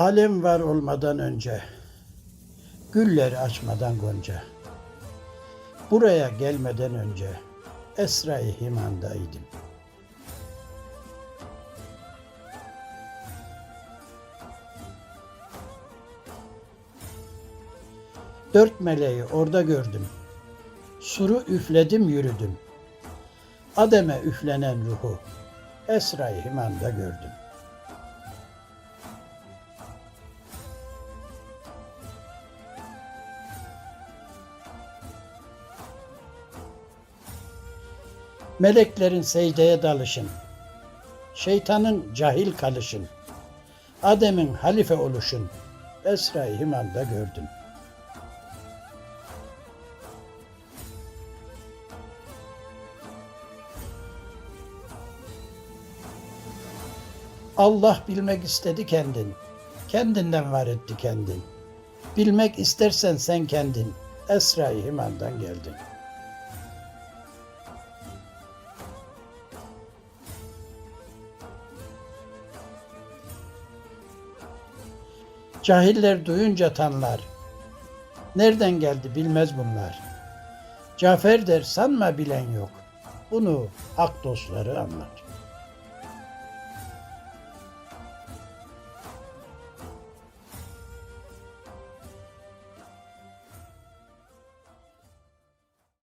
Alem var olmadan önce, gülleri açmadan gonca. Buraya gelmeden önce Esra-i Himan'daydım. Dört meleği orada gördüm. Suru üfledim yürüdüm. Adem'e üflenen ruhu Esra-i Himan'da gördüm. Meleklerin secdeye dalışın, şeytanın cahil kalışın, Adem'in halife oluşun, Esra-i Himan'da gördüm. Allah bilmek istedi kendin, kendinden var etti kendin. Bilmek istersen sen kendin, Esra-i Himan'dan geldin. Cahiller duyunca tanlar. Nereden geldi bilmez bunlar. Cafer der sanma bilen yok. Bunu hak dostları anlar.